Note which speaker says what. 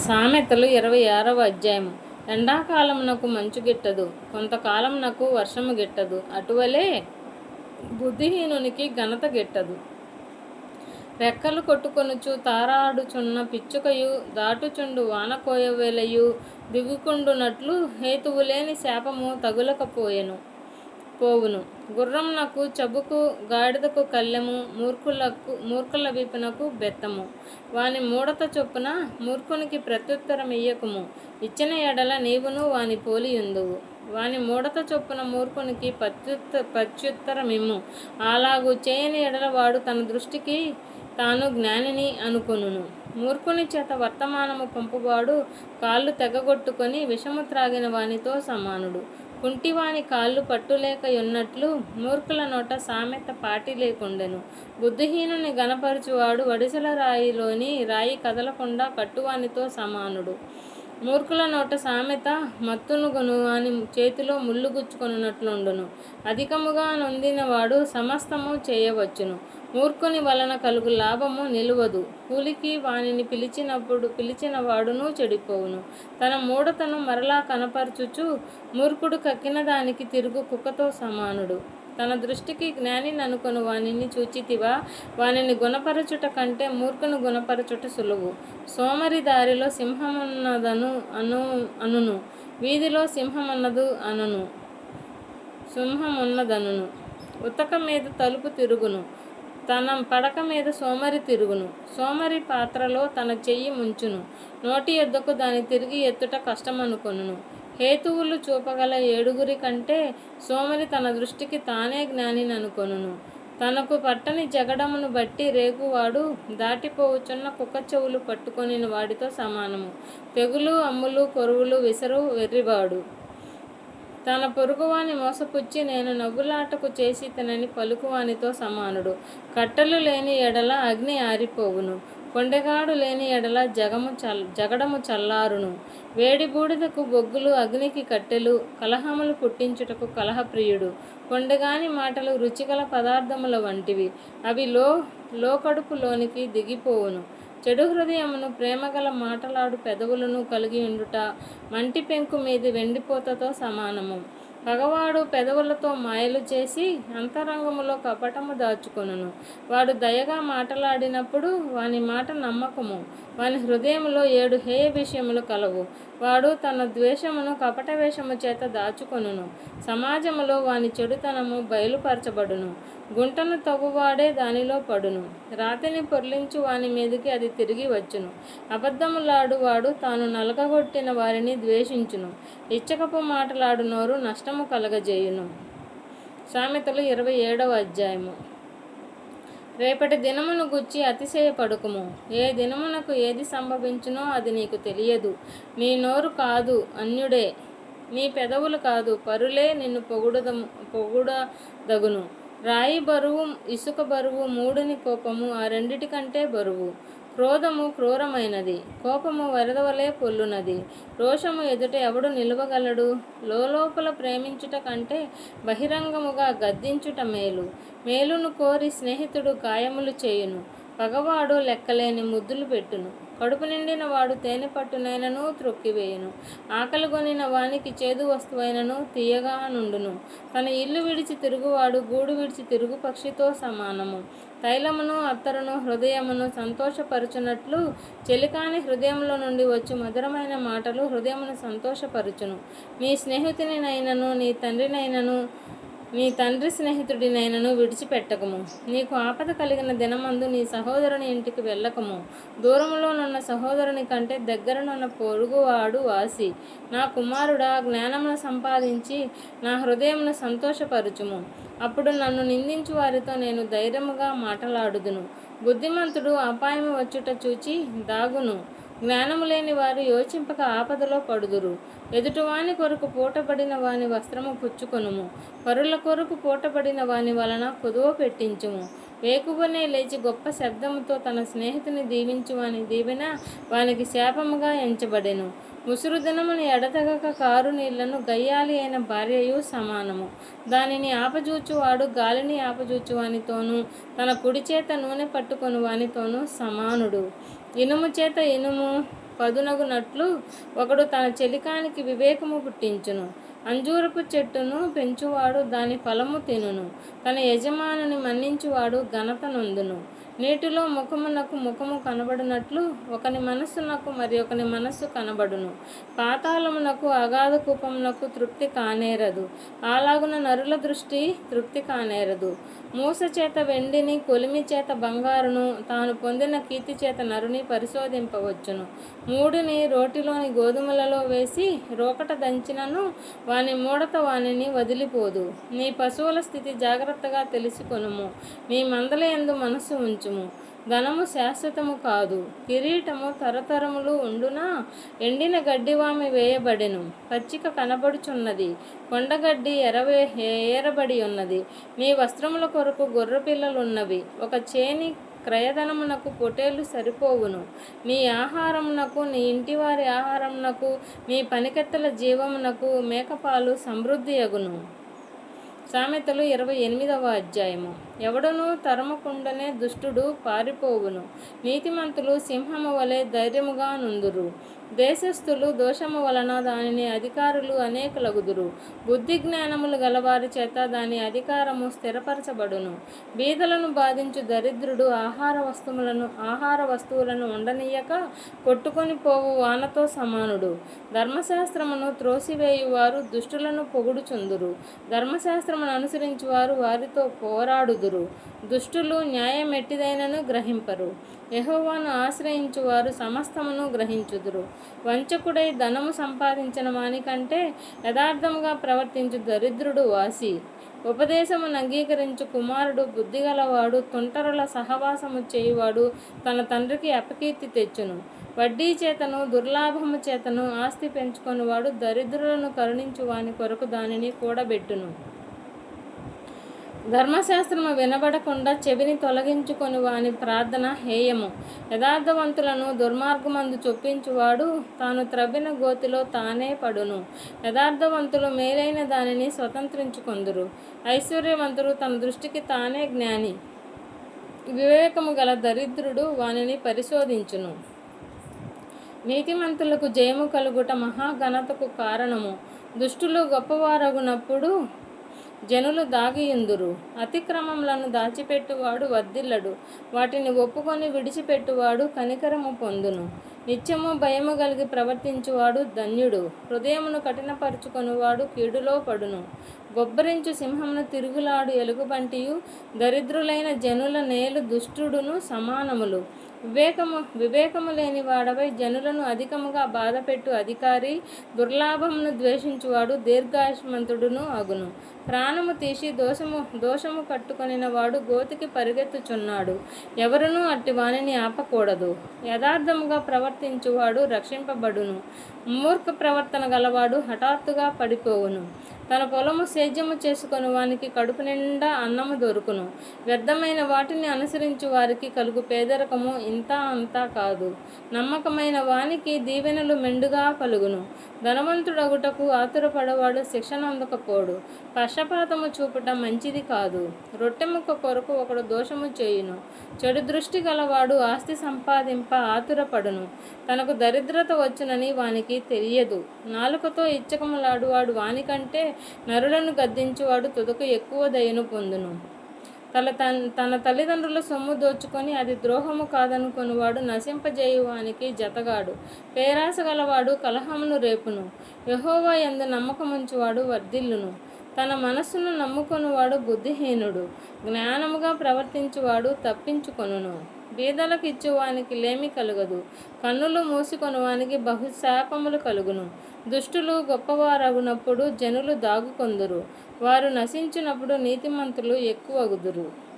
Speaker 1: సామెతలు ఇరవై ఆరవ అధ్యాయము. ఎండాకాలమునకు మంచు గిట్టదు కొంతకాలమునకు వర్షము గిట్టదు అటువలే బుద్ధిహీనునికి ఘనత గిట్టదు. రెక్కలు కొట్టుకొనుచు తారాడుచున్న పిచ్చుకయు దాటుచుండు వానకోయవేలయు దిగుకుండునట్లు హేతువులేని శాపము తగులకపోయెను. పోవును. గుర్రంనకు చబుకు గాడిదకు కళ్ళెము మూర్ఖులకు మూర్ఖుల వీపునకు బెత్తము. వాని మూడత చొప్పున మూర్ఖునికి ప్రత్యుత్తరం ఇయ్యకుము. ఇచ్చిన ఎడల నీవును వాని పోలియుందువు వాని మూడత చొప్పున మూర్ఖునికి ప్రత్యుత్త ప్రత్యుత్తరమిమ్ము. అలాగూ చేయని ఎడల వాడు తన దృష్టికి తాను జ్ఞానిని అనుకొనును. మూర్ఖుని చేత వర్తమానము పంపువాడు కాళ్ళు తెగగొట్టుకొని విషము త్రాగిన వానితో సమానుడు. కుంటివాని కాళ్ళు పట్టులేక ఉన్నట్లు మూర్ఖుల నోట సామెత పాటి లేకుండెను. బుద్ధిహీనుని గనపరచువాడు వడిసల రాయిలోని రాయి కదలకుండా కట్టువానితో సమానుడు. మూర్ఖుల నోట సామెత మత్తునుగును అని చేతిలో ముళ్ళు గుచ్చుకొనున్నట్లుండును. అధికముగా నొందినవాడు సమస్తము చేయవచ్చును. మూర్ఖుని వలన కలుగు లాభము నిలువదు. కూలికి వానిని పిలిచినప్పుడు పిలిచిన వాడును చెడిపోవును. తన మూడతను మరలా కనపరచుచు మూర్ఖుడు కక్కిన దానికి తిరుగు కుక్కతో సమానుడు. తన దృష్టికి జ్ఞానిని అనుకుని వానిని చూచితివా? వానిని గుణపరచుట కంటే మూర్ఖును గుణపరచుట సులువు. సోమరి దారిలో సింహమున్నదను అను అనును. వీధిలో సింహమున్నదు అనును. సింహమున్నదనును. ఉతక మీద తలుపు తిరుగును. తన పడక మీద సోమరి తిరుగును. సోమరి పాత్రలో తన చెయ్యి ముంచును. నోటి ఎద్దకు దాన్ని తిరిగి ఎత్తుట కష్టమనుకొనును. హేతువులు చూపగల ఏడుగురి కంటే సోమరి తన దృష్టికి తానే జ్ఞానిని అనుకొనును తనకు పట్టని జగడమును బట్టి రేగువాడు దాటిపోవుచున్న కుక్క చెవులు పట్టుకొని వాడితో సమానము. తెగులు అమ్ములు కొరువులు విసరు వెర్రివాడు. తన పొరుగువాని మోసపుచ్చి నేను నవ్వులాటకు చేసి తనని పలుకువానితో సమానుడు. కట్టెలు లేని ఎడల అగ్ని ఆరిపోవును. కొండెగాడు లేని ఎడల జగము చల్ జగడము చల్లారును. వేడి బూడిదకు బొగ్గులు అగ్నికి కట్టెలు కలహములు పుట్టించుటకు కలహప్రియుడు. కొండగాని మాటలు రుచిగల పదార్థముల వంటివి. అవి లో లోకడుపులోనికి దిగిపోవును. చెడు హృదయమును ప్రేమగల మాటలాడు పెదవులను కలిగి ఉండుట మంటి పెంకు మీది వెండిపోతతో సమానము. పగవాడు పెదవులతో మాయలు చేసి అంతరంగములో కపటము దాచుకొనును. వాడు దయగా మాటలాడినప్పుడు వాని మాట నమ్మకము. వాని హృదయంలో ఏడు హేయ విషయములు కలవు. వాడు తన ద్వేషమును కపట వేషము చేత దాచుకొనును. సమాజములో వాని చెడుతనము బయలుపరచబడును. గుంటను తవ్వువాడే దానిలో పడును. రాతిని పొర్లించు వాని మీదకి అది తిరిగి వచ్చును. అబద్ధములాడు వాడు తాను నలగగొట్టిన వారిని ద్వేషించును. ఇచ్చకపు మాటలాడు నోరు నష్టము కలగజేయును. సామెతలు ఇరవై ఏడవ అధ్యాయము. రేపటి దినమును గుచ్చి అతిశయపడుకుము. ఏ దినమునకు ఏది సంభవించునో అది నీకు తెలియదు. నీ నోరు కాదు అన్యుడే. నీ పెదవులు కాదు పరులే నిన్ను పొగుడద పొగుడదగును. రాయి బరువు ఇసుక బరువు మూడుని కోపము ఆ రెండిటి కంటే బరువు. క్రోధము క్రూరమైనది కోపము వరదవలే పొల్లునది. రోషము ఎదుట ఎవడు నిలవగలడు? లోపల ప్రేమించుట కంటే బహిరంగముగా గద్దించుట మేలు. మేలును కోరి స్నేహితుడు గాయములు చేయును. పగవాడు లెక్కలేని ముద్దులు పెట్టును. కడుపు నిండిన వాడు తేనె పట్టునైనను త్రొక్కివేయును. ఆకలి కొనిన వానికి చేదు వస్తువైనను తీయగా నుండును. తన ఇల్లు విడిచి తిరుగువాడు గూడు విడిచి తిరుగు పక్షితో సమానము. తైలమును అత్తరును హృదయమును సంతోషపరచునట్లు చెలికాని హృదయంలో నుండి వచ్చి మధురమైన మాటలు హృదయమును సంతోషపరచును. నీ స్నేహితునినైనను నీ తండ్రినైనను నీ తండ్రి స్నేహితుడినైనను విడిచిపెట్టకము. నీకు ఆపద కలిగిన దినమందు నీ సహోదరుని ఇంటికి వెళ్ళకము. దూరంలోనున్న సహోదరుని కంటే దగ్గరనున్న పొరుగువాడు వాసి. నా కుమారుడా జ్ఞానమును సంపాదించి నా హృదయమును సంతోషపరచుము. అప్పుడు నన్ను నిందించు వారితో నేను ధైర్యముగా మాటలాడుదును. బుద్ధిమంతుడు అపాయము వచ్చుట చూచి దాగును. జ్ఞానము లేని వారు యోచింపక ఆపదలో పడుదురు. ఎదుటివాని కొరకు పూటబడిన వాని వస్త్రము పుచ్చుకొనుము. పరుల కొరకు పూటబడిన వాని వలన కొదువ పెట్టించుము. వేకువనే లేచి గొప్ప శబ్దముతో తన స్నేహితుని దీవించు వాని దీవెన వానికి శాపముగా ఎంచబడెను. ముసురు దినమును కారు నీళ్ళను గయ్యాలి అయిన భార్యయు సమానము. దానిని ఆపజూచువాడు గాలిని ఆపజూచువానితోనూ తన కుడి చేత నూనె పట్టుకొని వానితోనూ సమానుడు. ఇనుము చేత ఇనుము పదునగునట్లు ఒకడు తన చెలికానికి వివేకము పుట్టించును. అంజూరపు చెట్టును పెంచువాడు దాని ఫలము తినును. తన యజమానుని మన్నించువాడు ఘనత నొందును. నీటిలో ముఖమునకు ముఖము కనబడినట్లు ఒకని మనస్సునకు మరి ఒకని మనస్సు కనబడును. పాతాళమునకు అగాధ కూపమునకు తృప్తి కానేరదు. అలాగున నరుల దృష్టి తృప్తి కానేరదు. మూస చేత వెండిని కొలిమి చేత బంగారును తాను పొందిన కీర్తి చేత నరుని పరిశోధింపవచ్చును. మూడుని రోటిలోని గోధుమలలో వేసి రోకట దంచినను వాని మూడత వానిని వదిలిపోదు. నీ పశువుల స్థితి జాగ్రత్తగా తెలుసుకొనుము. నీ మందల ఎందు మనస్సు ఉంచుము ధనము శాశ్వతము కాదు. కిరీటము తరతరములు ఉండునా? ఎండిన గడ్డివామి వేయబడెను. పచ్చిక కనబడుచున్నది. కొండగడ్డి ఎరవే ఏరబడి ఉన్నది. మీ వస్త్రముల కొరకు గొర్రెపిల్లలున్నవి ఒక చేని క్రయధనమునకు పొటేలు సరిపోవును. మీ ఆహారమునకు నీ ఇంటివారి ఆహారమునకు మీ పనికెత్తల జీవమునకు మేకపాలు సమృద్ధి అగును సామెతలు ఇరవై ఎనిమిదవ అధ్యాయము. ఎవడనూ తరమకుండనే దుష్టుడు పారిపోవును. నీతిమంతులు సింహము వలె ధైర్యముగా నుందురు. దేశస్థులు దోషము వలన దానిని అధికారులు అనేకలగుదురు. బుద్ధి జ్ఞానములు గలవారి చేత దాని అధికారము స్థిరపరచబడును. బీదలను బాధించు దరిద్రుడు ఆహార వస్తువులను ఆహార వస్తువులను ఉండనీయక కొట్టుకొని పోవు వానతో సమానుడు. ధర్మశాస్త్రమును త్రోసివేయువారు దుష్టులను పొగుడుచుందురు. ధర్మశాస్త్రమును అనుసరించువారు వారితో పోరాడుదురు. దుష్టులు న్యాయం ఎట్టిదైనను గ్రహింపరు. యహోవాను ఆశ్రయించువారు సమస్తమును గ్రహించుదురు. వంచకుడై ధనము సంపాదించిన వానికంటే యథార్థముగా ప్రవర్తించు దరిద్రుడు వాసి. ఉపదేశమును అంగీకరించు కుమారుడు బుద్ధిగలవాడు తుంటరుల సహవాసము చేయువాడు తన తండ్రికి అపకీర్తి తెచ్చును. వడ్డీ చేతను దుర్లాభము చేతను ఆస్తి పెంచుకొనివాడు దరిద్రులను కరుణించు వాని కొరకు దానిని కూడబెట్టును. ధర్మశాస్త్రము వినబడకుండా చెవిని తొలగించుకొని వాని ప్రార్థన హేయము. యథార్థవంతులను దుర్మార్గమందు చొప్పించువాడు తాను త్రవ్విన గోతిలో తానే పడును. యథార్థవంతులు మేలైన దానిని స్వతంత్రించుకొందురు. ఐశ్వర్యవంతుడు తన దృష్టికి తానే జ్ఞాని. వివేకము గల దరిద్రుడు వానిని పరిశోధించును. నీతిమంతులకు జయము కలుగుట మహాఘనతకు కారణము. దుష్టులు గొప్పవారగునప్పుడు జనులు దాగియుందురు. అతిక్రమములను దాచిపెట్టువాడు వర్ధిల్లడు. వాటిని ఒప్పుకొని విడిచిపెట్టువాడు కనికరము పొందును. నిత్యము భయము కలిగి ప్రవర్తించువాడు ధన్యుడు. హృదయమును కఠినపరుచుకొనువాడు కీడులో పడును. గొబ్బరించు సింహమును తిరుగులాడు ఎలుగుబంటియు. దరిద్రులైన జనుల నేలు దుష్టుడును సమానములు. వివేకము వివేకము లేని వాడవై జనులను అధికముగా బాధపెట్టు అధికారి దుర్లాభమును ద్వేషించువాడు దీర్ఘాయుష్మంతుడును అగును. ప్రాణము తీసి దోషము దోషము కట్టుకొనిన వాడు గోతికి పరిగెత్తుచున్నాడు. ఎవరునూ అట్టి వానిని ఆపకూడదు. యథార్థముగా ప్రవర్తించువాడు రక్షింపబడును. మూర్ఖ ప్రవర్తన గలవాడు హఠాత్తుగా పడిపోవును. తన పొలము సేద్యము చేసుకొని వానికి కడుపు నిండా అన్నము దొరుకును. వ్యర్థమైన వాటిని అనుసరించు వారికి కలుగు పేదరికము ఇంత అంతా కాదు. నమ్మకమైన వానికి దీవెనలు మెండుగా కలుగును. ధనవంతుడగుటకు ఆతురపడవాడు శిక్షణ అందకపోడు పక్షపాతము చూపటం మంచిది కాదు. రొట్టెముక్క కొరకు ఒకడు దోషము చేయును. చెడు దృష్టి గలవాడు ఆస్తి సంపాదింప ఆతురపడును. తనకు దరిద్రత వచ్చునని వానికి తెలియదు. నాలుకతో ఇచ్చకములాడువాడు వానికంటే నరులను గద్దించువాడు తుదకు ఎక్కువ దయను పొందును. తల తన తన తల్లిదండ్రుల సొమ్ము దోచుకొని అది ద్రోహము కాదనుకొనివాడు నశింపజేయువానికి జతగాడు. పేరాస గలవాడు కలహమును రేపును. యహోవా ఎందు నమ్మకముంచువాడు వర్ధిల్లును. తన మనస్సును నమ్ముకొనివాడు బుద్ధిహీనుడు. జ్ఞానముగా ప్రవర్తించువాడు తప్పించుకొనును. బీదలకు ఇచ్చువానికి లేమి కలుగదు. కన్నులు మూసుకొనువానికి బహుశాపములు కలుగును. దుష్టులు గొప్పవారగునప్పుడు జనులు దాగుకొందురు. వారు నశించినప్పుడు నీతిమంతులు ఎక్కువగుదురు.